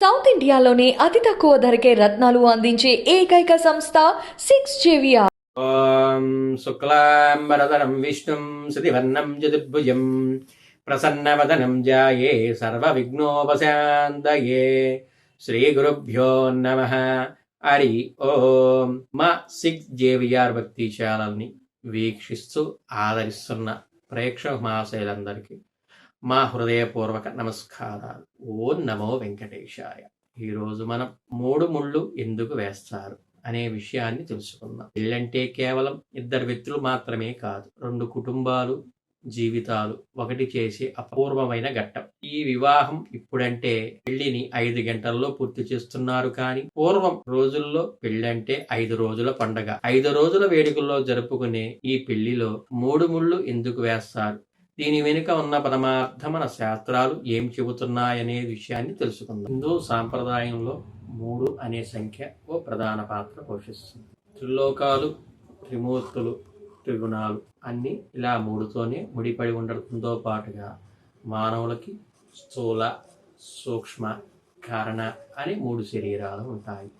South ఇండియాలోనే అతి తక్కువ ధరకే రత్నాలు అందించే ఏకైక సంస్థ సిక్స్ జేవియా ఓం శుక్లాంబరధరం విష్ణుం శృతివర్ణం చతుర్భుజం ప్రసన్నవదనం జాయే సర్వ విఘ్నోపశాంతయే శ్రీ గురుభ్యో నమ. హరి ఓం. మా సిక్స్ జేవిఆర్ భక్తి ఛానల్ని వీక్షిస్తూ ఆదరిస్తున్న ప్రేక్షక మహాశైలందరికీ మా హృదయపూర్వక నమస్కారాలు. ఓం నమో వెంకటేశాయ. ఈరోజు మనం మూడు ముళ్ళు ఎందుకు వేస్తారు అనే విషయాన్ని తెలుసుకుందాం. పెళ్ళంటే కేవలం ఇద్దరు వ్యక్తులు మాత్రమే కాదు రెండు కుటుంబాలు జీవితాలు ఒకటి చేసే అపూర్వమైన ఘట్టం. ఈ వివాహం ఇప్పుడంటే పెళ్ళిని ఐదు గంటల్లో పూర్తి చేస్తున్నారు కానీ పూర్వం రోజుల్లో పెళ్ళంటే ఐదు రోజుల పండగ. ఐదు రోజుల వేడుకల్లో జరుపుకునే ఈ పెళ్ళిలో మూడు ముళ్ళు ఎందుకు వేస్తారు? దీని వెనుక ఉన్న పరమార్థ మన శాస్త్రాలు ఏం చెబుతున్నాయనే విషయాన్ని తెలుసుకుందాం. హిందూ సాంప్రదాయంలో మూడు అనే సంఖ్య ఓ ప్రధాన పాత్ర పోషిస్తుంది. త్రిలోకాలు త్రిమూర్తులు త్రిగుణాలు అన్నీ ఇలా మూడుతోనే ముడిపడి ఉండడంతో పాటుగా మానవులకి స్థూల సూక్ష్మ కారణ అని మూడు శరీరాలు ఉంటాయి.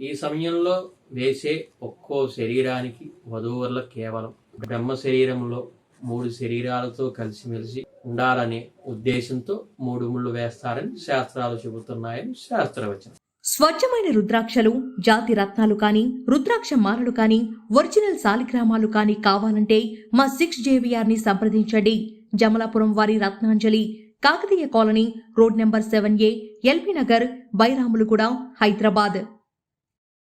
ఈ సమయంలో వేసే ఒక్కో శరీరానికి వధూవరుల కేవలం బ్రహ్మ శరీరంలో మూడు శరీరాలతో కలిసిమెలిసి ఉండాలనే ఉద్దేశంతో మూడు ముళ్ళు వేస్తారని శాస్త్రాలు చెబుతున్నాయని శాస్త్రవచనం. స్వచ్ఛమైన రుద్రాక్షలు జాతి రత్నాలు కానీ రుద్రాక్ష మాలలు కానీ ఒరిజినల్ సాలిగ్రామాలు కానీ కావాలంటే మా సిక్స్ జేవిఆర్ని సంప్రదించండి. జమలాపురం వారి Ratnanjali Kakatiya colony road number seven A LB Nagar Bairamalguda Hyderabad.